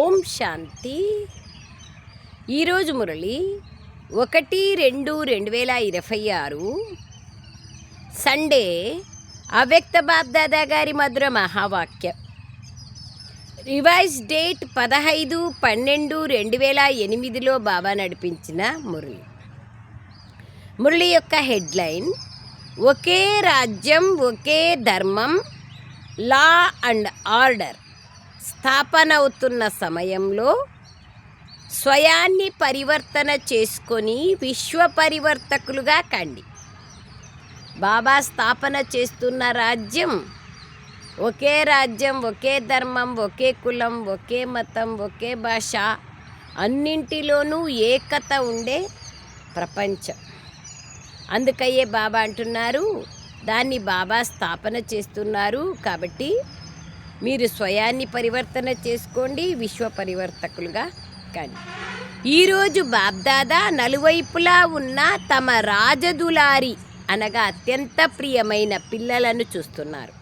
ఓం శాంతి. ఈరోజు మురళి ఒకటి రెండు రెండు వేల ఇరవై ఆరు సండే అవ్యక్త బాబ్దాదా గారి మధుర మహావాక్యం. రివైజ్ డేట్ పదహైదు పన్నెండు రెండు వేల ఎనిమిదిలో బాబా నడిపించిన మురళి. మురళి యొక్క హెడ్లైన్ ఒకే రాజ్యం ఒకే ధర్మం లా అండ్ ఆర్డర్. స్థాపన అవుతున్న సమయంలో స్వయాన్ని పరివర్తన చేసుకొని విశ్వ పరివర్తకులుగా కండి. బాబా స్థాపన చేస్తున్న రాజ్యం ఒకే రాజ్యం ఒకే ధర్మం ఒకే కులం ఒకే మతం ఒకే భాష అన్నింటిలోనూ ఏకత ఉండే ప్రపంచం. అందుకయ్యే బాబా అంటున్నారు దాన్ని బాబా స్థాపన చేస్తున్నారు కాబట్టి మీరు స్వయాన్ని పరివర్తన చేసుకోండి విశ్వ పరివర్తకులుగా కానీ. ఈరోజు బాబ్దాదా నలువైపులా ఉన్న తమ రాజదులారి అనగా అత్యంత ప్రియమైన పిల్లలను చూస్తున్నారు.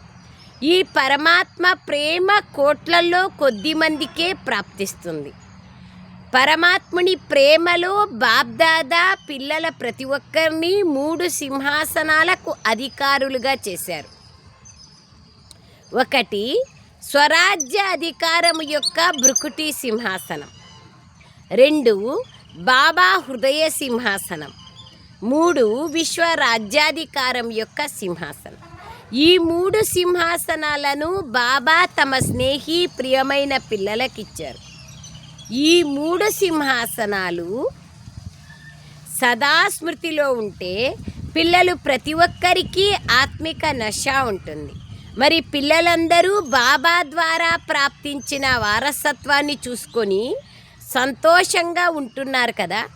ఈ పరమాత్మ ప్రేమ కోట్లలో కొద్ది మందికే ప్రాప్తిస్తుంది. పరమాత్ముని ప్రేమలో బాబ్దాదా పిల్లల ప్రతి ఒక్కరిని మూడు సింహాసనాలకు అధికారులుగా చేశారు. ఒకటి స్వరాజ్య అధికారము యొక్క భృకుటి సింహాసనం. రెండు బాబా హృదయ సింహాసనం. మూడు విశ్వ రాజ్యాధికారం యొక్క సింహాసనం. ఈ మూడు సింహాసనాలను బాబా తమ స్నేహి ప్రియమైన పిల్లలకిచ్చారు. ఈ మూడు సింహాసనాలు సదా స్మృతిలో ఉంటే పిల్లలు ప్రతి ఒక్కరికి ఆత్మిక నశ ఉంటుంది. మరి పిల్లలందరూ బాబా ద్వారా ప్రాప్తించిన వారసత్వాన్ని చూసుకొని సంతోషంగా ఉంటున్నారు కదా.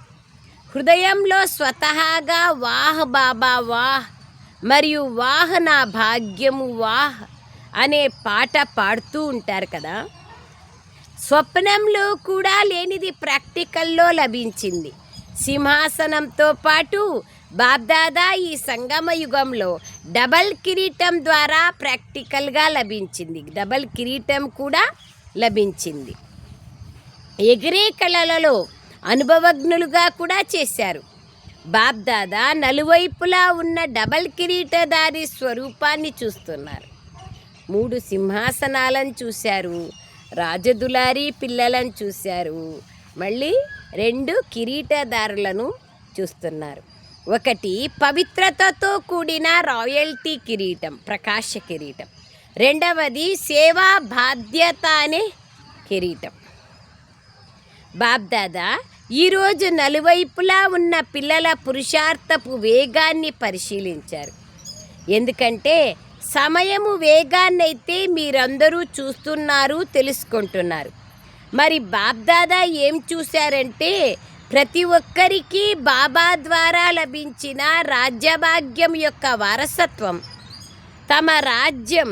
హృదయంలో స్వతహాగా వాహ్ బాబా వాహ్ మరియు వాహ్ నా భాగ్యము వాహ్ అనే పాట పాడుతూ ఉంటారు కదా. స్వప్నంలో కూడా లేనిది ప్రాక్టికల్లో లభించింది. సింహాసనంతో పాటు బాబ్దాదా ఈ సంగమ యుగంలో డబల్ కిరీటం ద్వారా ప్రాక్టికల్గా లభించింది. డబల్ కిరీటం కూడా లభించింది. ఎగిరే కళలలో అనుభవజ్ఞులుగా కూడా చేశారు. బాబ్దాదా నలువైపులా ఉన్న డబల్ కిరీటదారి స్వరూపాన్ని చూస్తున్నారు. మూడు సింహాసనాలను చూశారు. రాజదులారి పిల్లలను చూశారు. మళ్ళీ రెండు కిరీటదారులను చూస్తున్నారు. ఒకటి పవిత్రతతో కూడిన రాయల్టీ కిరీటం ప్రకాశ కిరీటం. రెండవది సేవా బాధ్యత అనే కిరీటం బాబ్దాదా ఈరోజు నలువైపులా ఉన్న పిల్లల పురుషార్థపు వేగాన్ని పరిశీలించారు. ఎందుకంటే సమయము వేగాన్నైతే మీరందరూ చూస్తున్నారు తెలుసుకుంటున్నారు. మరి బాబ్దాదా ఏం చూశారంటే ప్రతి ఒక్కరికి బాబా ద్వారా లభించిన రాజ్యభాగ్యం యొక్క వారసత్వం. తమ రాజ్యం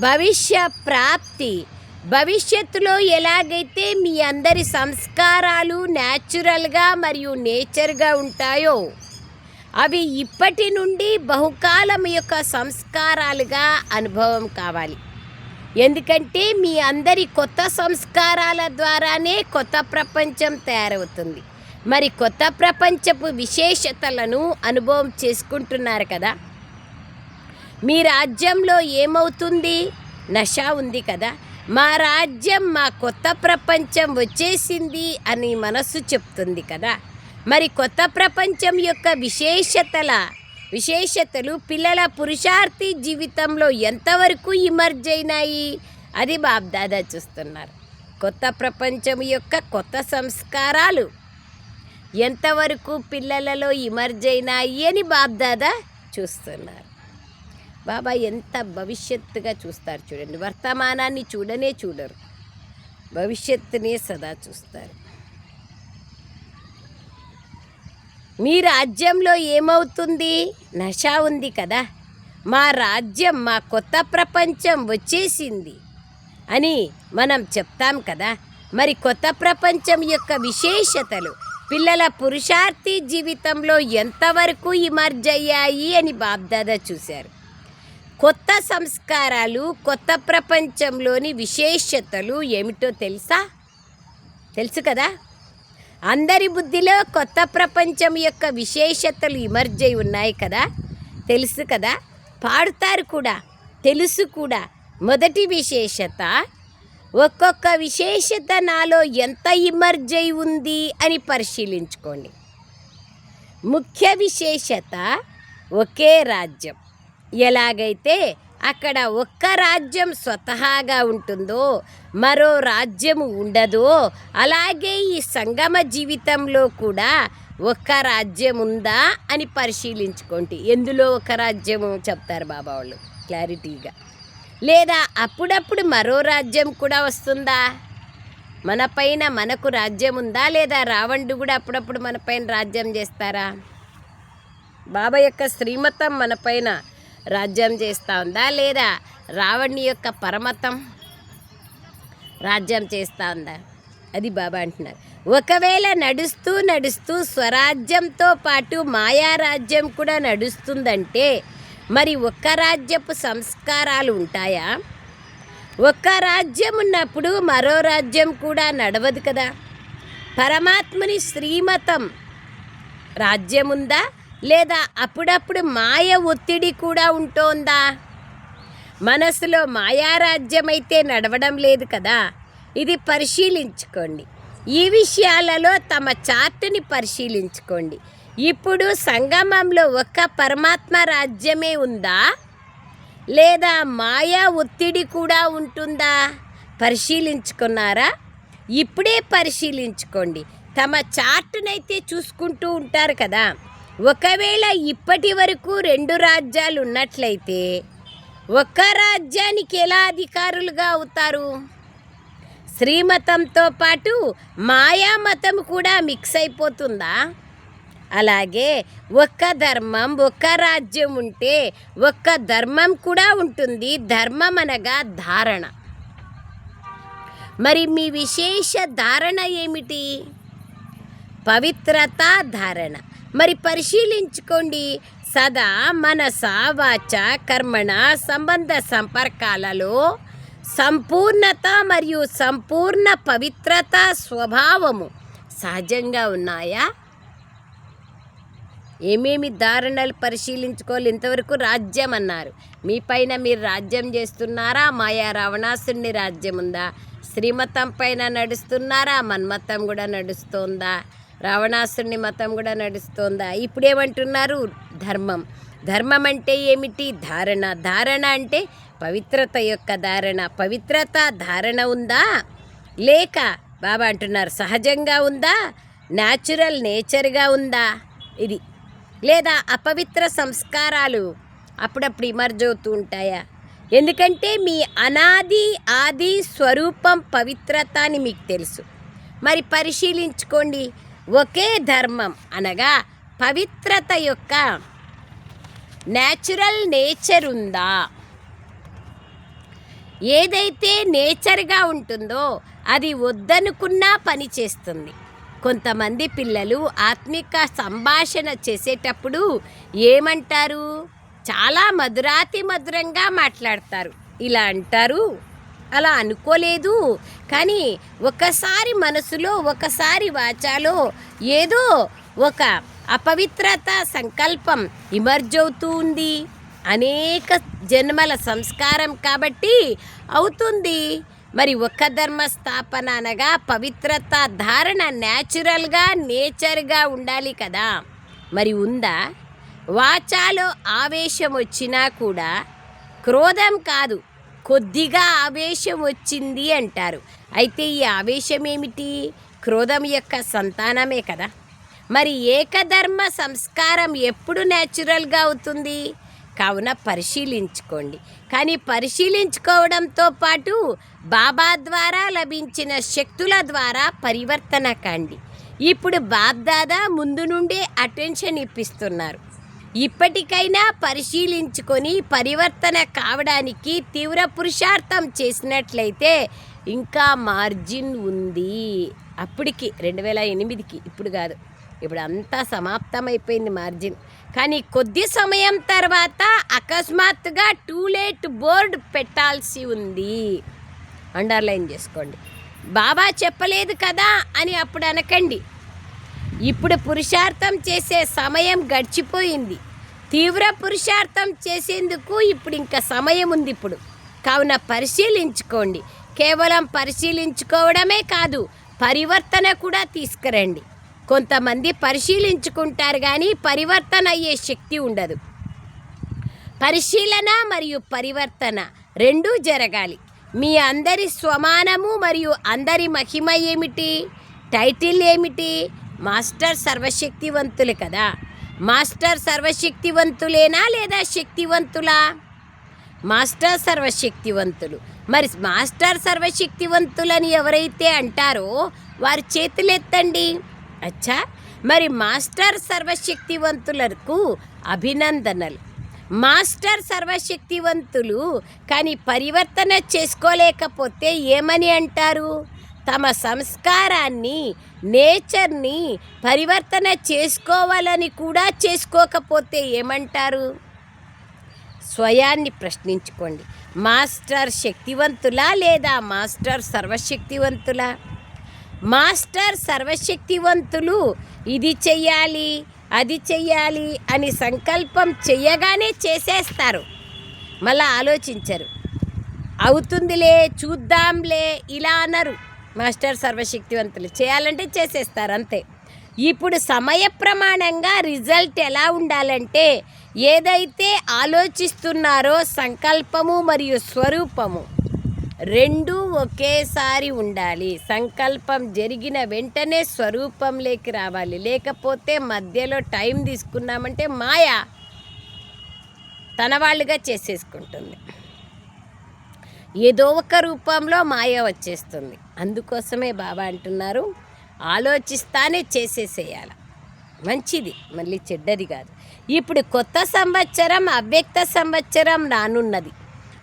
భవిష్య ప్రాప్తి భవిష్యత్తులో ఎలాగైతే మీ అందరి సంస్కారాలు న్యాచురల్గా మరియు నేచర్గా ఉంటాయో అవి ఇప్పటి నుండి బహుకాలం యొక్క సంస్కారాలుగా అనుభవం కావాలి. ఎందుకంటే మీ అందరి కొత్త సంస్కారాల ద్వారానే కొత్త ప్రపంచం తయారవుతుంది. మరి కొత్త ప్రపంచపు విశేషతలను అనుభవం చేసుకుంటున్నారు కదా? మీ రాజ్యంలో ఏమవుతుంది? నష ఉంది కదా? మా రాజ్యం మా కొత్త ప్రపంచం వచ్చేసింది అని మనస్సు చెప్తుంది కదా? మరి కొత్త ప్రపంచం యొక్క విశేషతల విశేషతలు పిల్లల పురుషార్థి జీవితంలో ఎంతవరకు ఇమర్జ్ అయినాయి అది బాబ్దాదా చూస్తున్నారు. కొత్త ప్రపంచం యొక్క కొత్త సంస్కారాలు. ఎంతవరకు పిల్లలలో ఇమర్జ్ అయినాయి అని బాబ్దాదా చూస్తున్నారు. బాబా ఎంత భవిష్యత్తుగా చూస్తారు చూడండి. వర్తమానాన్ని చూడనే చూడరు. భవిష్యత్తునే సదా చూస్తారు. మీ రాజ్యంలో ఏమవుతుంది? నష ఉంది కదా. మా రాజ్యం మా కొత్త ప్రపంచం వచ్చేసింది అని మనం చెప్తాం కదా. మరి కొత్త ప్రపంచం యొక్క విశేషతలు పిల్లల పురుషార్థి జీవితంలో ఎంతవరకు ఇమర్జ్ అయ్యాయి అని బాబ్దాదా చూశారు. కొత్త సంస్కారాలు కొత్త ప్రపంచంలోని విశేషతలు ఏమిటో తెలుసా? తెలుసు కదా? అందరి బుద్ధిలో కొత్త ప్రపంచం యొక్క విశేషతలు ఇమర్జై ఉన్నాయి కదా? తెలుసు కదా? పాడుతారు కూడా తెలుసు కూడా. మొదటి విశేషత ఒక్కొక్క విశేషత నాలో ఎంత ఇమర్జై ఉంది అని పరిశీలించుకోండి. ముఖ్య విశేషత ఒకే రాజ్యం. ఎలాగైతే అక్కడ ఒక్క రాజ్యం స్వతహాగా ఉంటుందో మరో రాజ్యము ఉండదో అలాగే ఈ సంగమ జీవితంలో కూడా ఒక్క రాజ్యం ఉందా అని పరిశీలించుకోండి. ఎందులో ఒక రాజ్యము చెప్తారు బాబా వాళ్ళు క్లారిటీగా. లేదా అప్పుడప్పుడు మరో రాజ్యం కూడా వస్తుందా? మన పైన మనకు రాజ్యం ఉందా? లేదా రావణుడు కూడా అప్పుడప్పుడు మన పైన రాజ్యం చేస్తారా? బాబా యొక్క శ్రీమతం మన పైన రాజ్యం చేస్తూ ఉందా లేదా? రావణి యొక్క పరమతం రాజ్యం చేస్తూ ఉందా? అది బాబా అంటున్నారు. ఒకవేళ నడుస్తూ నడుస్తూ స్వరాజ్యంతో పాటు మాయా రాజ్యం కూడా నడుస్తుందంటే మరి ఒక్క రాజ్యపు సంస్కారాలు ఉంటాయా? ఒక్క రాజ్యం ఉన్నప్పుడు మరో రాజ్యం కూడా నడవదు కదా? పరమాత్మని శ్రీమతం రాజ్యం ఉందా? లేదా అప్పుడప్పుడు మాయ ఒత్తిడి కూడా ఉంటోందా? మనసులో మాయారాజ్యమైతే అయితే నడవడం లేదు కదా? ఇది పరిశీలించుకోండి. ఈ విషయాలలో తమ చార్టుని పరిశీలించుకోండి. ఇప్పుడు సంగమంలో ఒక్క పరమాత్మ రాజ్యమే ఉందా? లేదా మాయా ఒత్తిడి కూడా ఉంటుందా? పరిశీలించుకున్నారా? ఇప్పుడే పరిశీలించుకోండి. తమ చార్టునైతే చూసుకుంటూ ఉంటారు కదా? ఒకవేళ ఇప్పటి వరకు రెండు రాజ్యాలు ఉన్నట్లయితే ఒక్క రాజ్యానికి ఎలా అధికారులుగా అవుతారు? శ్రీమతంతో పాటు మాయామతం కూడా మిక్స్ అయిపోతుందా? అలాగే ఒక్క ధర్మం ఒక్క రాజ్యం ఉంటే ఒక్క ధర్మం కూడా ఉంటుంది ధర్మం అనగా ధారణ. మరి మీ విశేష ధారణ ఏమిటి? పవిత్రత ధారణ. మరి పరిశీలించుకోండి. సదా మనస వాచ కర్మణ సంబంధ సంపర్కాలలో సంపూర్ణత మరియు సంపూర్ణ పవిత్రత స్వభావము సహజంగా ఉన్నాయా? ఏమేమి దారుణాలు పరిశీలించుకోవాలి? ఇంతవరకు రాజ్యం అన్నారు. మీ పైన మీరు రాజ్యం చేస్తున్నారా? మాయా రావణాసుని రాజ్యం ఉందా? శ్రీమతం పైన నడుస్తున్నారా? మన్మతం కూడా నడుస్తోందా? రావణాసుని మతం కూడా నడుస్తోందా? ఇప్పుడేమంటున్నారు? ధర్మం. ధర్మం అంటే ఏమిటి? ధారణ. ధారణ అంటే పవిత్రత యొక్క ధారణ. పవిత్రత ధారణ ఉందా? లేక బాబా అంటున్నారు సహజంగా ఉందా? న్యాచురల్ నేచర్గా ఉందా? ఇది. లేదా అపవిత్ర సంస్కారాలు అప్పుడప్పుడు ఇమర్జవుతూ ఉంటాయా? ఎందుకంటే మీ అనాది ఆది స్వరూపం పవిత్రత అని మీకు తెలుసు. మరి పరిశీలించుకోండి. ఒకే ధర్మం అనగా పవిత్రత యొక్క న్యాచురల్ నేచర్ ఉందా? ఏదైతే నేచర్గా ఉంటుందో అది వద్దనుకున్నా పని చేస్తుంది. కొంతమంది పిల్లలు ఆత్మిక సంభాషణ చేసేటప్పుడు ఏమంటారు? చాలా మధురాతి మధురంగా మాట్లాడతారు. ఇలా అంటారు. అలా అనుకోలేదు. కానీ ఒకసారి మనసులో ఒకసారి వాచాలో ఏదో ఒక అపవిత్రత సంకల్పం ఇమర్జ్ అవుతూ ఉంది అనేక జన్మల సంస్కారం కాబట్టి అవుతుంది. మరి ఒక్క ధర్మ స్థాపన అనగా పవిత్రత ధారణ న్యాచురల్గా నేచర్గా ఉండాలి కదా. మరి ఉందా? వాచాలో ఆవేశం వచ్చినా కూడా క్రోధం కాదు. కొద్దిగా ఆవేశం వచ్చింది అంటారు. అయితే ఈ ఆవేశం ఏమిటి క్రోధం యొక్క సంతానమే కదా. మరి ఏకధర్మ సంస్కారం ఎప్పుడు న్యాచురల్గా అవుతుంది? కావున పరిశీలించుకోండి. కానీ పరిశీలించుకోవడంతో పాటు బాబా ద్వారా లభించిన శక్తుల ద్వారా పరివర్తన కండి. ఇప్పుడు బాబ్దాదా ముందు నుండే అటెన్షన్ ఇప్పిస్తున్నారు. ఇప్పటికైనా పరిశీలించుకొని పరివర్తన కావడానికి తీవ్ర పురుషార్థం చేసినట్లయితే ఇంకా మార్జిన్ ఉంది. అప్పటికి రెండు వేల ఎనిమిదికి. ఇప్పుడు కాదు. ఇప్పుడు అంతా సమాప్తమైపోయింది మార్జిన్. కానీ కొద్ది సమయం తర్వాత అకస్మాత్తుగా టూ లేట్ బోర్డు పెట్టాల్సి ఉంది. అండర్లైన్ చేసుకోండి. బాబా చెప్పలేదు కదా అని అప్పుడు అనకండి. ఇప్పుడు పురుషార్థం చేసే సమయం గడిచిపోయింది. తీవ్ర పురుషార్థం చేసేందుకు ఇప్పుడు ఇంకా సమయం ఉంది ఇప్పుడు. కావున పరిశీలించుకోండి. కేవలం పరిశీలించుకోవడమే కాదు పరివర్తన కూడా తీసుకురండి. కొంతమంది పరిశీలించుకుంటారు కానీ పరివర్తన అయ్యే శక్తి ఉండదు. పరిశీలన మరియు పరివర్తన రెండూ జరగాలి. మీ అందరి స్వమానము మరియు అందరి మహిమ ఏమిటి? టైటిల్ ఏమిటి? మాస్టర్ సర్వశక్తివంతులు కదా. మాస్టర్ సర్వశక్తివంతులేనా లేదా శక్తివంతులా? మాస్టర్ సర్వశక్తివంతులు. మరి మాస్టర్ సర్వశక్తివంతులని ఎవరైతే అంటారో వారి చేతులెత్తండి. అచ్చా! మరి మాస్టర్ సర్వశక్తివంతులకు అభినందనలు. మాస్టర్ సర్వశక్తివంతులు కానీ పరివర్తన చేసుకోలేకపోతే ఏమని అంటారు? తమ సంస్కారాన్ని నేచర్ని పరివర్తన చేసుకోవాలని కూడా చేసుకోకపోతే ఏమంటారు? స్వయాన్ని ప్రశ్నించుకోండి. మాస్టర్ శక్తివంతులా లేదా మాస్టర్ సర్వశక్తివంతులా? మాస్టర్ సర్వశక్తివంతులు ఇది చెయ్యాలి అది చెయ్యాలి అని సంకల్పం చెయ్యగానే చేసేస్తారు. మళ్ళా ఆలోచించరు. అవుతుందిలే చూద్దాంలే ఇలా అన్నారు మాస్టర్ సర్వశక్తివంతులు. చేయాలంటే చేసేస్తారు అంతే. ఇప్పుడు సమయ ప్రమాణంగా రిజల్ట్ ఎలా ఉండాలంటే ఏదైతే ఆలోచిస్తున్నారో సంకల్పము మరియు స్వరూపము రెండు ఒకేసారి ఉండాలి. సంకల్పం జరిగిన వెంటనే స్వరూపంలోకి రావాలి. లేకపోతే మధ్యలో టైం తీసుకున్నామంటే మాయ తన వాళ్ళుగా చేసేసుకుంటుంది. ఏదో ఒక రూపంలో మాయ వచ్చేస్తుంది. అందుకోసమే బాబా అంటున్నారు ఆలోచిస్తానే చేసేసేయాలి. మంచిది మళ్ళీ చెడ్డది కాదు. ఇప్పుడు కొత్త సంవత్సరం అవ్యక్త సంవత్సరం రానున్నది.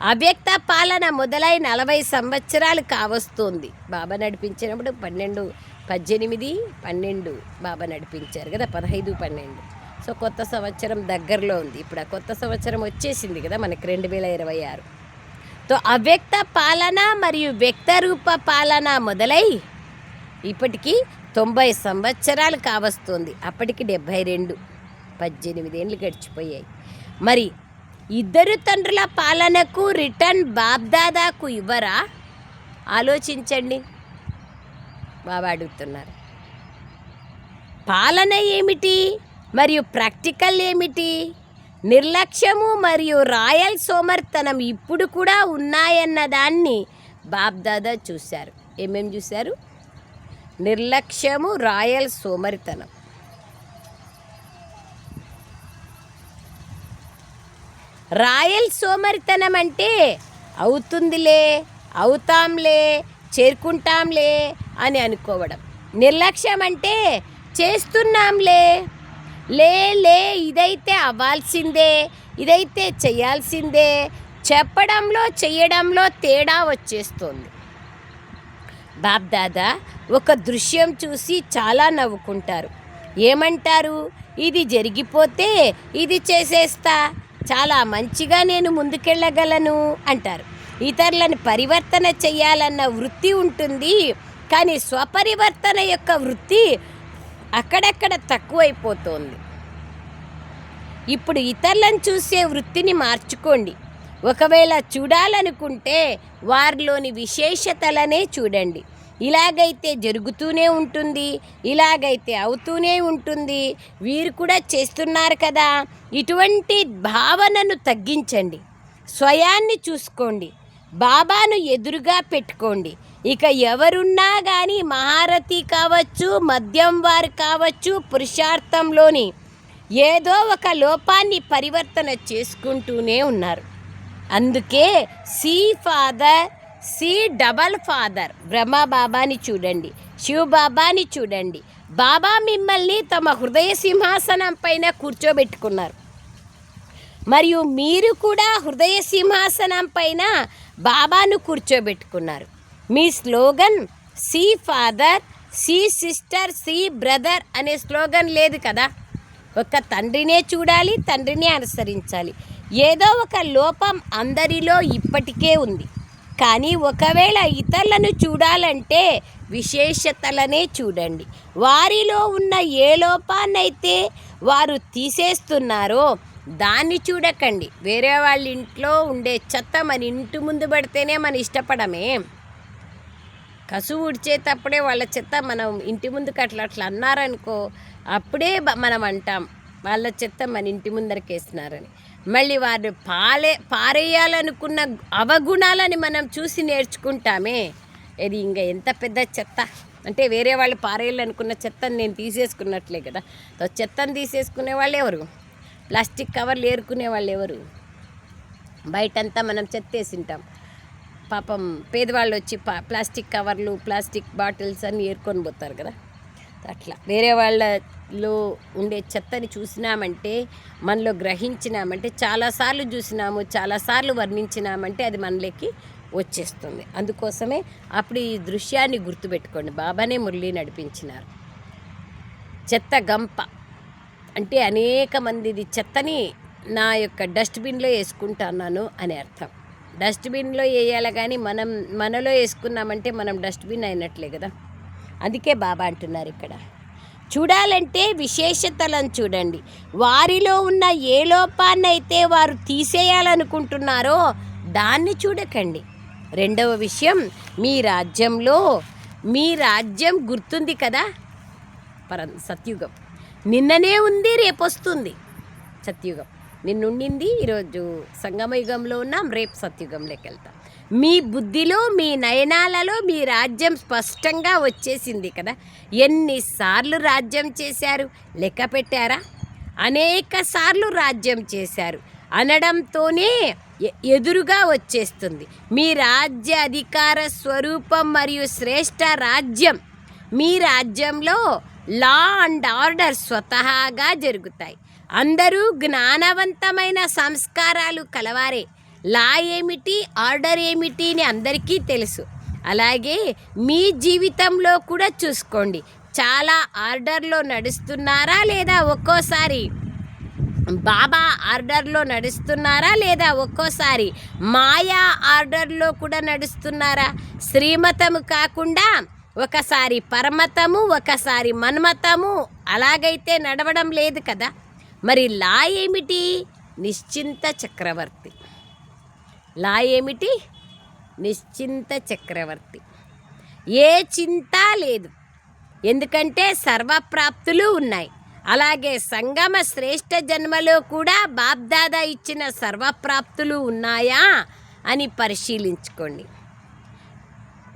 అవ్యక్త పాలన మొదలై నలభై సంవత్సరాలు కావస్తుంది. బాబా నడిపించినప్పుడు పన్నెండు పద్దెనిమిది పన్నెండు బాబా నడిపించారు కదా పదహైదు పన్నెండు. సో కొత్త సంవత్సరం దగ్గరలో ఉంది. ఇప్పుడు ఆ కొత్త సంవత్సరం వచ్చేసింది కదా మనకి రెండు వేల ఇరవై ఆరు. తో అవ్యక్త పాలన మరియు వ్యక్త రూప పాలన మొదలై ఇప్పటికీ తొంభై సంవత్సరాలు కావస్తుంది. అప్పటికి డెబ్భై రెండు పద్దెనిమిదేండ్లు గడిచిపోయాయి. మరి ఇద్దరు తండ్రుల పాలనకు రిటర్న్ బాబ్దాదాకు ఇవ్వరా? ఆలోచించండి. బాబా అడుగుతున్నారు. పాలన ఏమిటి? మరియు ప్రాక్టికల్ ఏమిటి? నిర్లక్ష్యము మరియు రాయల్ సోమర్తనం ఇప్పుడు కూడా ఉన్నాయన్న దాన్ని బాబ్దాదా చూశారు. ఏమేం చూశారు? నిర్లక్ష్యము రాయల్ సోమరితనం. రాయల్ సోమరితనం అంటే అవుతుందిలే అవుతాంలే చేరుకుంటాంలే అని అనుకోవడం. నిర్లక్ష్యం అంటే చేస్తున్నాంలే. లే లే ఇదైతే అవ్వాల్సిందే ఇదైతే చేయాల్సిందే. చెప్పడంలో చేయడంలో తేడా వచ్చేస్తుంది. బాబ్దాదా ఒక దృశ్యం చూసి చాలా నవ్వుకుంటారు. ఏమంటారు? ఇది జరిగిపోతే ఇది చేసేస్తా చాలా మంచిగా నేను ముందుకెళ్ళగలను అంటారు. ఇతరులను పరివర్తన చేయాలన్న వృత్తి ఉంటుంది కానీ స్వపరివర్తన యొక్క వృత్తి అక్కడక్కడ తక్కువైపోతోంది. ఇప్పుడు ఇతరులను చూసే వృత్తిని మార్చుకోండి. ఒకవేళ చూడాలనుకుంటే వారిలోని విశేషతలనే చూడండి. ఇలాగైతే జరుగుతూనే ఉంటుంది ఇలాగైతే అవుతూనే ఉంటుంది వీరు కూడా చేస్తున్నారు కదా. ఇటువంటి భావనను తగ్గించండి. స్వయాన్ని చూసుకోండి. బాబాను ఎదురుగా పెట్టుకోండి. ఇక ఎవరున్నా కానీ మహారథి కావచ్చు మద్యం వారు కావచ్చు పురుషార్థంలోని ఏదో ఒక లోపాన్ని పరివర్తన చేసుకుంటూనే ఉన్నారు. అందుకే see father see double father Brahma బాబాని చూడండి శివ బాబాని చూడండి. బాబా మిమ్మల్ని తమ హృదయ సింహాసనం పైన కూర్చోబెట్టుకున్నారు. మరియు మీరు కూడా హృదయ సింహాసనం పైన బాబాను కూర్చోబెట్టుకున్నారు. మీ slogan see father see sister see brother అనే స్లోగన్ లేదు కదా? ఒక తండ్రినే చూడాలి తండ్రినే అనుసరించాలి. ఏదో ఒక లోపం అందరిలో ఇప్పటికే ఉంది. కానీ ఒకవేళ ఇతరులను చూడాలంటే విశేషతలనే చూడండి. వారిలో ఉన్న ఏ లోపాన్నైతే వారు తీసేస్తున్నారో దాన్ని చూడకండి. వేరే వాళ్ళ ఇంట్లో ఉండే చెత్త మన ఇంటి ముందు పడితేనే మనం ఇష్టపడమే. కసు ఉడిచేటప్పుడే వాళ్ళ చెత్త మనం ఇంటి ముందుకు అట్లా అట్లా అన్నారనుకో అప్పుడే మనం అంటాం వాళ్ళ చెత్త మన ఇంటి ముందరకేసినారని మళ్ళీ వారు పాలే పారేయాలనుకున్న అవగుణాలని మనం చూసి నేర్చుకుంటామే. ఇది ఇంకా ఎంత పెద్ద చెత్త? అంటే వేరే వాళ్ళు పారేయాలనుకున్న చెత్తని నేను తీసేసుకున్నట్లే కదా. చెత్తను తీసేసుకునే వాళ్ళు ఎవరు? ప్లాస్టిక్ కవర్లు ఏరుకునే వాళ్ళు ఎవరు? బయటంతా మనం చెత్త వేసింటాం పాపం పేదవాళ్ళు వచ్చి ప్లాస్టిక్ కవర్లు ప్లాస్టిక్ బాటిల్స్ అని ఏరుకొని పోతారు కదా? అట్లా. వేరే వాళ్ళలో ఉండే చెత్తని చూసినామంటే మనలో గ్రహించినామంటే చాలాసార్లు చూసినాము చాలాసార్లు వర్ణించినామంటే అది మనలోకి వచ్చేస్తుంది. అందుకోసమే అప్పుడు ఈ దృశ్యాన్ని గుర్తుపెట్టుకోండి. బాబానే మురళి నడిపించినారు. చెత్త గంప. అంటే అనేక మందిది చెత్తని నా యొక్క డస్ట్బిన్లో వేసుకుంటున్నాను అని అర్థం. డస్ట్బిన్లో వేయాలి కానీ మనం మనలో వేసుకున్నామంటే మనం డస్ట్బిన్ అయినట్లే కదా. అందుకే బాబా అంటున్నారు ఇక్కడ. చూడాలంటే విశేషతలను చూడండి. వారిలో ఉన్న ఏ లోపాన్నైతే వారు తీసేయాలనుకుంటున్నారో దాన్ని చూడకండి. రెండవ విషయం మీ రాజ్యంలో మీ రాజ్యం గుర్తుంది కదా? పర సత్యుగం. నిన్ననే ఉంది రేపు వస్తుంది సత్యుగం. నిన్నుండింది ఈరోజు సంగమయుగంలో ఉన్నాం రేపు సత్యుగంలోకి వెళ్తాం మీ బుద్ధిలో మీ నయనాలలో మీ రాజ్యం స్పష్టంగా వచ్చేసింది కదా. ఎన్నిసార్లు రాజ్యం చేశారు? లెక్క పెట్టారా? అనేక సార్లు రాజ్యం చేశారు. అనడంతోనే ఎ- ఎదురుగా వచ్చేస్తుంది. మీ రాజ్య అధికార స్వరూపం మరియు శ్రేష్ట రాజ్యం. మీ రాజ్యంలో లా అండ్ ఆర్డర్ స్వతహాగా జరుగుతాయి. అందరూ జ్ఞానవంతమైన సంస్కారాలు కలవారే. లా ఏమిటి ఆర్డర్ ఏమిటి అని అందరికీ తెలుసు. అలాగే మీ జీవితంలో కూడా చూసుకోండి. చాలా ఆర్డర్లో నడుస్తున్నారా లేదా ఒక్కోసారి? బాబా ఆర్డర్లో నడుస్తున్నారా లేదా ఒక్కోసారి? మాయా ఆర్డర్లో కూడా నడుస్తున్నారా? శ్రీమతము కాకుండా ఒకసారి పరమతము ఒకసారి మన్మతము. అలాగైతే నడవడం లేదు కదా. మరి లా ఏమిటి? నిశ్చింత చక్రవర్తి. లా ఏమిటి? నిశ్చింత చక్రవర్తి. ఏ చింత లేదు. ఎందుకంటే సర్వప్రాప్తులు ఉన్నాయి. అలాగే సంగమ శ్రేష్ఠ జన్మలో కూడా బాబ్దాదా ఇచ్చిన సర్వప్రాప్తులు ఉన్నాయా అని పరిశీలించుకోండి.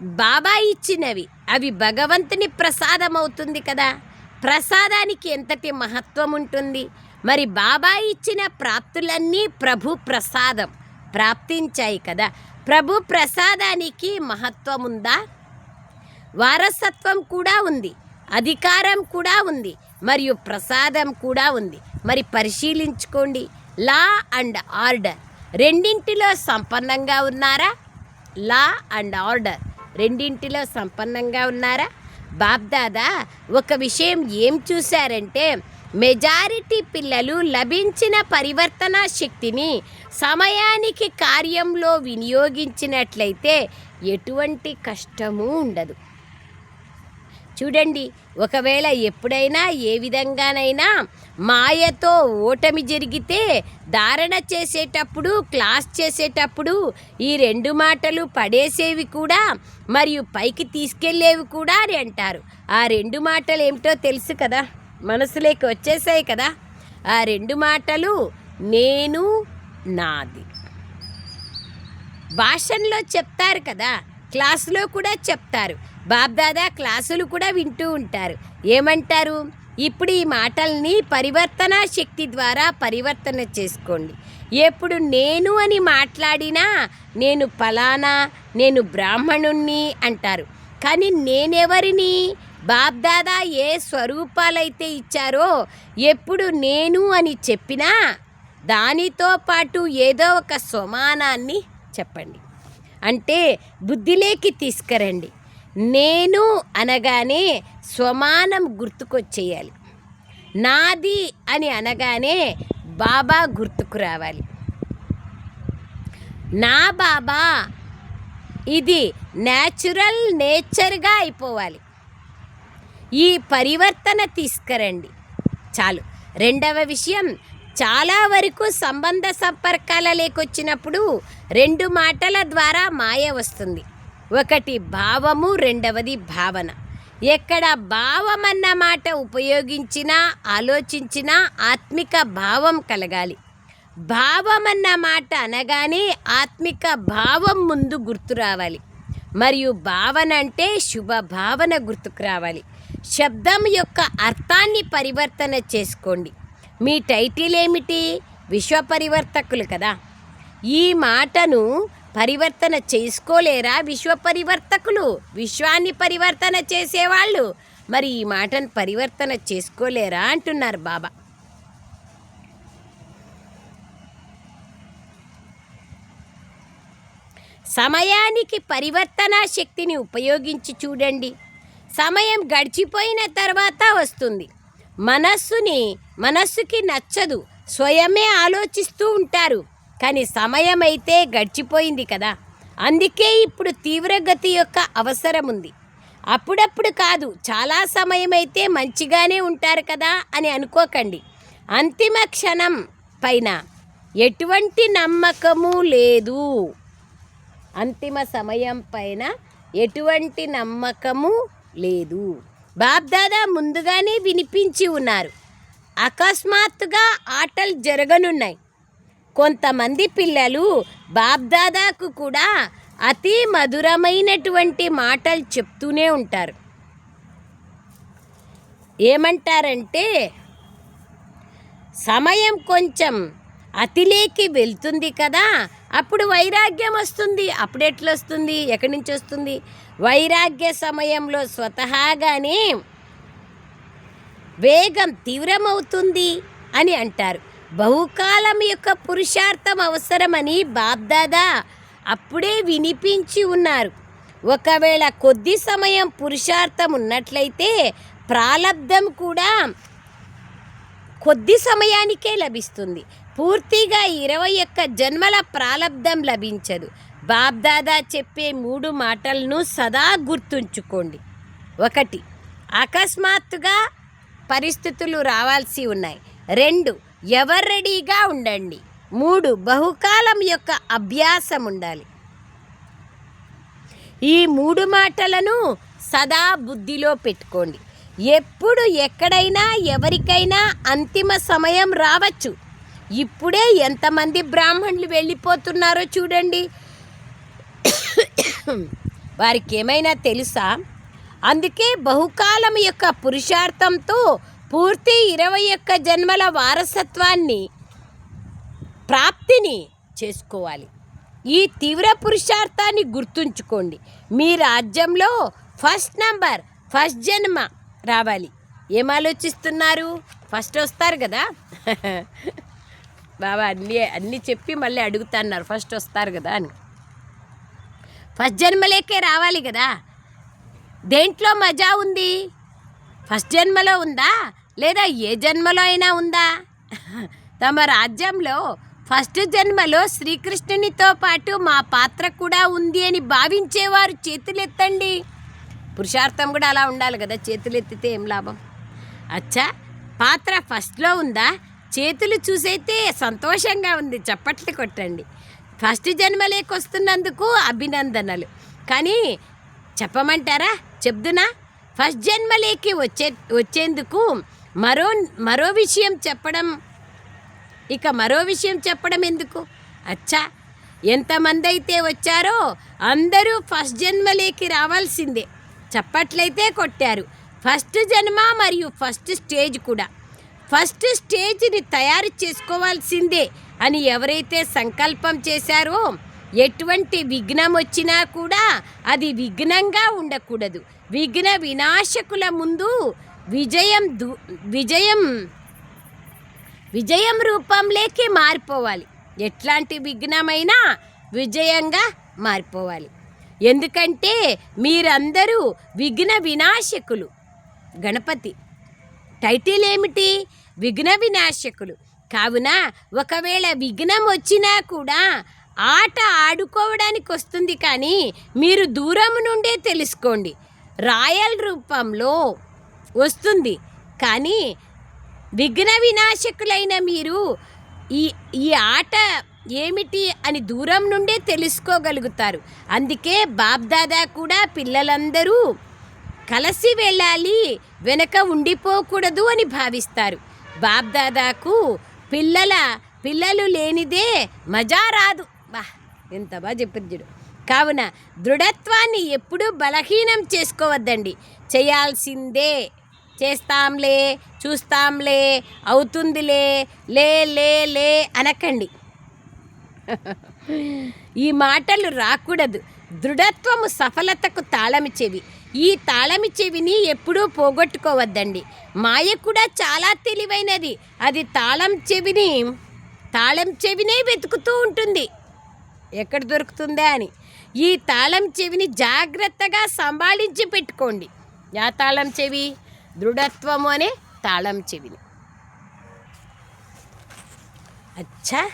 బాబా ఇచ్చినవి. అవి భగవంతుని ప్రసాదం అవుతుంది కదా. ప్రసాదానికి ఎంతటి మహత్వం ఉంటుంది? మరి బాబా ఇచ్చిన ప్రాప్తులన్నీ ప్రభు ప్రసాదం. ప్రాప్తించాయి కదా. ప్రభు ప్రసాదానికి మహత్వం ఉందా? వారసత్వం కూడా ఉంది. అధికారం కూడా ఉంది. మరియు ప్రసాదం కూడా ఉంది. మరి పరిశీలించుకోండి. Law and order. రెండింటిలో సంపన్నంగా ఉన్నారా? Law and order. రెండింటిలో సంపన్నంగా ఉన్నారా? బాబ్దాదా ఒక విషయం ఏం చూశారంటే మెజారిటీ పిల్లలు లభించిన పరివర్తన శక్తిని సమయానికి కార్యంలో వినియోగించినట్లయితే ఎటువంటి కష్టము ఉండదు. చూడండి ఒకవేళ ఎప్పుడైనా ఏ విధంగానైనా మాయతో ఓటమి జరిగితే ధారణ చేసేటప్పుడు క్లాస్ చేసేటప్పుడు ఈ రెండు మాటలు పడేసేవి కూడా మరియు పైకి తీసుకెళ్ళేవి కూడా అని అంటారు. ఆ రెండు మాటలు ఏమిటో తెలుసు కదా? మనసులోకి వచ్చేసాయి కదా? ఆ రెండు మాటలు నేను నాది. భాషల్లో చెప్తారు కదా? క్లాసులో కూడా చెప్తారు. బాబ్దాదా క్లాసులు కూడా వింటూ ఉంటారు. ఏమంటారు? ఇప్పుడు ఈ మాటల్ని పరివర్తన శక్తి ద్వారా పరివర్తన చేసుకోండి. ఎప్పుడు నేను అని మాట్లాడినా నేను ఫలానా నేను బ్రాహ్మణుణ్ణి అంటారు. కానీ నేనెవరిని? బాబ్దాదా ఏ స్వరూపాలైతే ఇచ్చారో ఎప్పుడు నేను అని చెప్పినా దానితో పాటు ఏదో ఒక సమానాన్ని చెప్పండి. అంటే బుద్ధిలోకి తీసుకురండి. నేను అనగానే స్వమానం గుర్తుకొచ్చేయాలి. నాది అని అనగానే బాబా గుర్తుకు రావాలి. నా బాబా ఇది న్యాచురల్ నేచర్గా అయిపోవాలి. ఈ పరివర్తన తీసుకురండి. చాలు. రెండవ విషయం చాలా వరకు సంబంధ సంపర్కాల లేకొచ్చినప్పుడు రెండు మాటల ద్వారా మాయ వస్తుంది. ఒకటి భావము రెండవది భావన. ఎక్కడ భావం అన్న మాట ఉపయోగించినా ఆలోచించినా ఆత్మిక భావం కలగాలి. భావం అన్న మాట అనగానే ఆత్మిక భావం ముందు గుర్తు రావాలి. మరియు భావన అంటే శుభ భావన గుర్తుకు రావాలి. శబ్దం యొక్క అర్థాన్ని పరివర్తన చేసుకోండి. మీ టైటిల్ ఏమిటి విశ్వ పరివర్తకులు కదా. ఈ మాటను పరివర్తన చేసుకోలేరా విశ్వ పరివర్తకులు? విశ్వాన్ని పరివర్తన చేసేవాళ్ళు. మరి ఈ మాటను పరివర్తన చేసుకోలేరా అంటున్నారు బాబా. సమయానికి పరివర్తన శక్తిని ఉపయోగించి చూడండి. సమయం గడిచిపోయిన తర్వాత వస్తుంది. మనస్సుని మనస్సుకి నచ్చదు. స్వయమే ఆలోచిస్తూ ఉంటారు. కానీ సమయం అయితే గడిచిపోయింది కదా. అందుకే ఇప్పుడు తీవ్రగతి యొక్క అవసరం ఉంది. అప్పుడప్పుడు కాదు చాలా సమయం అయితే మంచిగానే ఉంటారు కదా అని అనుకోకండి. అంతిమ క్షణం పైన ఎటువంటి నమ్మకము లేదు. అంతిమ సమయం పైన ఎటువంటి నమ్మకము లేదు. బాబ్దాదా ముందుగానే వినిపించి ఉన్నారు. అకస్మాత్తుగా ఆటలు జరగనున్నాయి. కొంతమంది పిల్లలు బాబ్దాదాకు కూడా అతి మధురమైనటువంటి మాటలు చెప్తూనే ఉంటారు. ఏమంటారంటే సమయం కొంచెం అతిలేకి వెళ్తుంది కదా అప్పుడు వైరాగ్యం వస్తుంది. అప్పుడు ఎట్లా వస్తుంది ఎక్కడి నుంచి వస్తుంది? వైరాగ్య సమయంలో స్వతహాగానే వేగం తీవ్రమవుతుంది అని అంటారు. బహుకాలం యొక్క పురుషార్థం అవసరమని బాబ్దాదా అప్పుడే వినిపించి ఉన్నారు. ఒకవేళ కొద్ది సమయం పురుషార్థం ఉన్నట్లయితే ప్రాలబ్ధం కూడా కొద్ది సమయానికే లభిస్తుంది. పూర్తిగా ఇరవై ఒక్క జన్మల ప్రాలబ్ధం లభించదు. బాబ్దాదా చెప్పే మూడు మాటలను సదా గుర్తుంచుకోండి. ఒకటి అకస్మాత్తుగా పరిస్థితులు రావాల్సి ఉన్నాయి. రెండు ఎవరు రెడీగా ఉండండి. మూడు బహుకాలం యొక్క అభ్యాసం ఉండాలి ఈ మూడు మాటలను సదా బుద్ధిలో పెట్టుకోండి. ఎప్పుడు ఎక్కడైనా ఎవరికైనా అంతిమ సమయం రావచ్చు. ఇప్పుడే ఎంతమంది బ్రాహ్మణులు వెళ్ళిపోతున్నారో చూడండి. వారికి ఏమైనా తెలుసా? అందుకే బహుకాలం యొక్క పురుషార్థంతో పూర్తి ఇరవై ఒక్క జన్మల వారసత్వాన్ని ప్రాప్తిని చేసుకోవాలి. ఈ తీవ్ర పురుషార్థాన్ని గుర్తుంచుకోండి. మీ రాజ్యంలో ఫస్ట్ నంబర్ ఫస్ట్ జన్మ రావాలి. ఏం ఆలోచిస్తున్నారు? ఫస్ట్ వస్తారు కదా? బాబా అన్నీ అన్నీ చెప్పి మళ్ళీ అడుగుతున్నారు. ఫస్ట్ వస్తారు కదా అని. ఫస్ట్ జన్మలేకే రావాలి కదా? దేంట్లో మజా ఉంది? ఫస్ట్ జన్మలో ఉందా? లేదా ఏ జన్మలో అయినా ఉందా? తమ రాజ్యంలో ఫస్ట్ జన్మలో శ్రీకృష్ణునితో పాటు మా పాత్ర కూడా ఉంది అని భావించేవారు చేతులెత్తండి. పురుషార్థం కూడా అలా ఉండాలి కదా చేతులెత్తితే ఏం లాభం? అచ్చా పాత్ర ఫస్ట్లో ఉందా? చేతులు చూసైతే సంతోషంగా ఉంది చప్పట్లు కొట్టండి. ఫస్ట్ జన్మలేకొస్తున్నందుకు అభినందనలు. కానీ చెప్పమంటారా? చెప్దునా? ఫస్ట్ జన్మలేకి వచ్చే వచ్చేందుకు మరో మరో విషయం చెప్పడం. ఇక మరో విషయం చెప్పడం ఎందుకు? అచ్చా ఎంతమంది అయితే వచ్చారో అందరూ ఫస్ట్ జన్మలేకి రావాల్సిందే. చప్పట్లయితే కొట్టారు. ఫస్ట్ జన్మ మరియు ఫస్ట్ స్టేజ్ కూడా. ఫస్ట్ స్టేజ్ని తయారు చేసుకోవాల్సిందే అని ఎవరైతే సంకల్పం చేశారో ఎటువంటి విఘ్నం వచ్చినా కూడా అది విఘ్నంగా ఉండకూడదు. విఘ్న వినాశకుల ముందు విజయం దు విజయం విజయం రూపంలోకి మారిపోవాలి. ఎట్లాంటి విఘ్నమైనా విజయంగా మారిపోవాలి. ఎందుకంటే మీరందరూ విఘ్న వినాశకులు. గణపతి టైటిల్ ఏమిటి? విఘ్న వినాశకులు. కావున ఒకవేళ విఘ్నం వచ్చినా కూడా ఆట ఆడుకోవడానికి వస్తుంది కానీ మీరు దూరం నుండే తెలుసుకోండి. రాయల్ రూపంలో వస్తుంది. కానీ విఘ్న వినాశకులైన మీరు ఈ ఈ ఆట ఏమిటి అని దూరం నుండే తెలుసుకోగలుగుతారు. అందుకే బాబ్దాదా కూడా పిల్లలందరూ కలిసి వెళ్ళాలి వెనక ఉండిపోకూడదు అని భావిస్తారు. బాబ్దాదాకు పిల్లల పిల్లలు లేనిదే మజా రాదు. బా ఎంత బాగా చెప్పింది చూడు. కావున దృఢత్వాన్ని ఎప్పుడూ బలహీనం చేసుకోవద్దండి. చేయాల్సిందే. చేస్తాంలే చూస్తాంలే అవుతుందిలే లే లే లే అనకండి. ఈ మాటలు రాకూడదు. దృఢత్వము సఫలతకు తాళమి చెవి ఈ తాళమి చెవిని ఎప్పుడూ పోగొట్టుకోవద్దండి. మాయ కూడా చాలా తెలివైనది. అది తాళం చెవిని తాళం చెవినే వెతుకుతూ ఉంటుంది. ఎక్కడ దొరుకుతుందా అని. ఈ తాళం చెవిని జాగ్రత్తగా సంభాళించి పెట్టుకోండి. యా తాళం చెవి? దృఢత్వము అనే తాళం చెవిని. అచ్చా!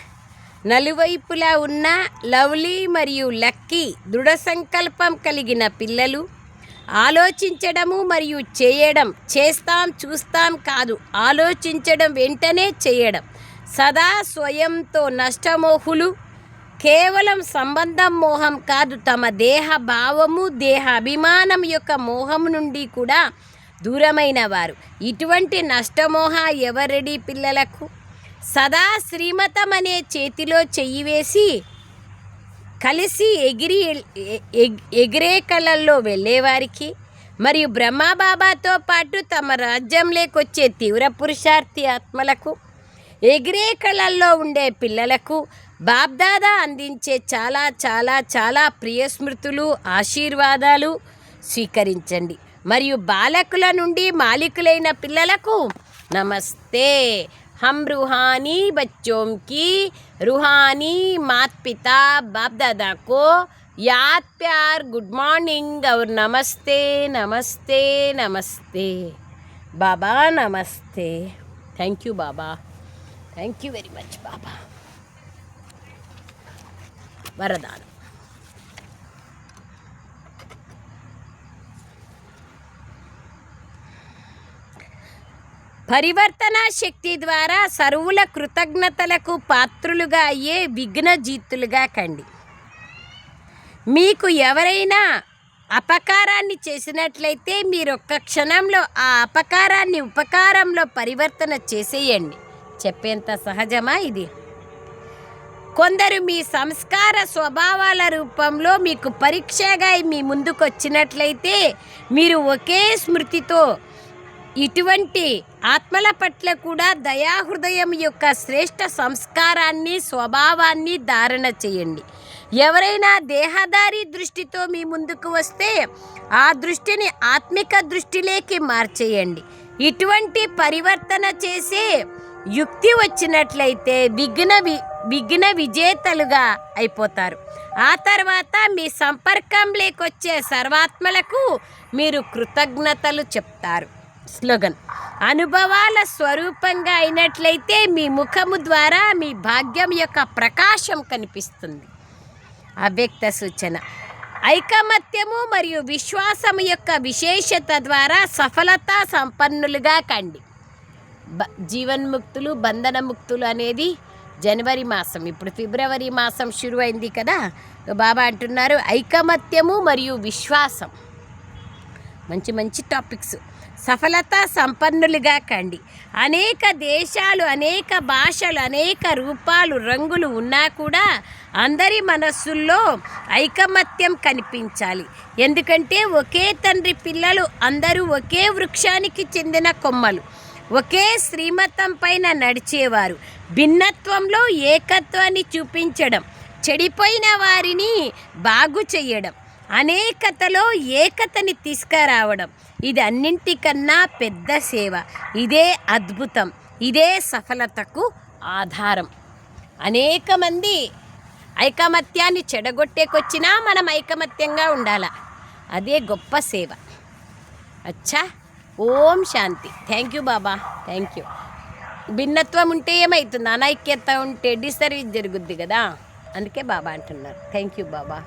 నలువైపులా ఉన్న లవ్లీ మరియు లక్కీ దృఢ సంకల్పం కలిగిన పిల్లలు ఆలోచించడము మరియు చేయడం చేస్తాం చూస్తాం కాదు ఆలోచించడం వెంటనే చేయడం సదా స్వయంతో నష్టమోహులు కేవలం సంబంధం మోహం కాదు తమ దేహ భావము దేహ అభిమానం యొక్క మోహం నుండి కూడా దూరమైన వారు. ఇటువంటి నష్టమోహ ఎవరెడీ పిల్లలకు? సదా శ్రీమతం అనే చేతిలో చెయ్యి వేసి కలిసి ఎగిరి ఎగ్- ఎగిరే కళల్లో వెళ్ళేవారికి మరియు బ్రహ్మబాబాతో పాటు తమ రాజ్యంలోకొచ్చే తీవ్ర పురుషార్థి ఆత్మలకు ఎగిరే కళల్లో ఉండే పిల్లలకు బాబ్దాదా అందించే చాలా చాలా చాలా ప్రియ స్మృతులు ఆశీర్వాదాలు స్వీకరించండి మరియు బాలకుల నుండి మాలికులైన పిల్లలకు నమస్తే हम रूहानी बच्चों की रूहानी माता पिता बाप दादा को याद प्यार गुड मॉर्निंग और नमस्ते नमस्ते नमस्ते बाबा नमस्ते thank you Baba thank you very much बाबा వరదానం. పరివర్తన శక్తి ద్వారా సరువుల కృతజ్ఞతలకు పాత్రులుగా అయ్యే విఘ్నజీతులుగా కండి. మీకు ఎవరైనా అపకారాన్ని చేసినట్లయితే మీరు ఒక్క క్షణంలో ఆ అపకారాన్ని ఉపకారంలో పరివర్తన చేసేయండి. చెప్పేంత సహజమా ఇది? కొందరు మీ సంస్కార స్వభావాల రూపంలో మీకు పరీక్షగా మీ ముందుకు వచ్చినట్లయితే మీరు ఒకే స్మృతితో ఇటువంటి ఆత్మల పట్ల కూడా దయాహృదయం యొక్క శ్రేష్ట సంస్కారాన్ని స్వభావాన్ని ధారణ చేయండి. ఎవరైనా దేహదారి దృష్టితో మీ ముందుకు వస్తే ఆ దృష్టిని ఆత్మిక దృష్టిలోకి మార్చేయండి. ఇటువంటి పరివర్తన చేసే యుక్తి వచ్చినట్లయితే విఘ్న విఘ్న విజేతలుగా అయిపోతారు. ఆ తర్వాత మీ సంపర్కం లేకొచ్చే సర్వాత్మలకు మీరు కృతజ్ఞతలు చెప్తారు. స్లోగన్. అనుభవాల స్వరూపంగా అయినట్లయితే మీ ముఖము ద్వారా మీ భాగ్యం యొక్క ప్రకాశం కనిపిస్తుంది. అవ్యక్త సూచన. ఐకమత్యము మరియు విశ్వాసము యొక్క విశేషత ద్వారా సఫలత సంపన్నులుగా కండి. బ జీవన్ముక్తులు బంధనముక్తులు అనేది జనవరి మాసం. ఇప్పుడు ఫిబ్రవరి మాసం షురు అయింది కదా బాబా అంటున్నారు ఐకమత్యము మరియు విశ్వాసం. మంచి మంచి టాపిక్స్. సఫలత సంపన్నులుగా కండి. అనేక దేశాలు అనేక భాషలు అనేక రూపాలు రంగులు ఉన్నా కూడా అందరి మనస్సుల్లో ఐకమత్యం కనిపించాలి. ఎందుకంటే ఒకే తండ్రి పిల్లలు అందరూ ఒకే వృక్షానికి చెందిన కొమ్మలు. ఒకే శ్రీమతం పైన నడిచేవారు. భిన్నత్వంలో ఏకత్వాన్ని చూపించడం చెడిపోయిన వారిని బాగు చేయడం అనేకతలో ఏకతని తీసుకురావడం. ఇది అన్నింటికన్నా పెద్ద సేవ. ఇదే అద్భుతం. ఇదే సఫలతకు ఆధారం. అనేక మంది ఐకమత్యాన్ని చెడగొట్టేకొచ్చినా మనం ఐకమత్యంగా ఉండాల. అదే గొప్ప సేవ. అచ్చా! ఓం శాంతి. Thank you Baba. Thank you భిన్నత్వం ఉంటే ఏమవుతుంది అనైక్యత ఉంటే డిసర్వీస్ జరుగుద్ది కదా? అందుకే బాబా అంటున్నారు. Thank you Baba.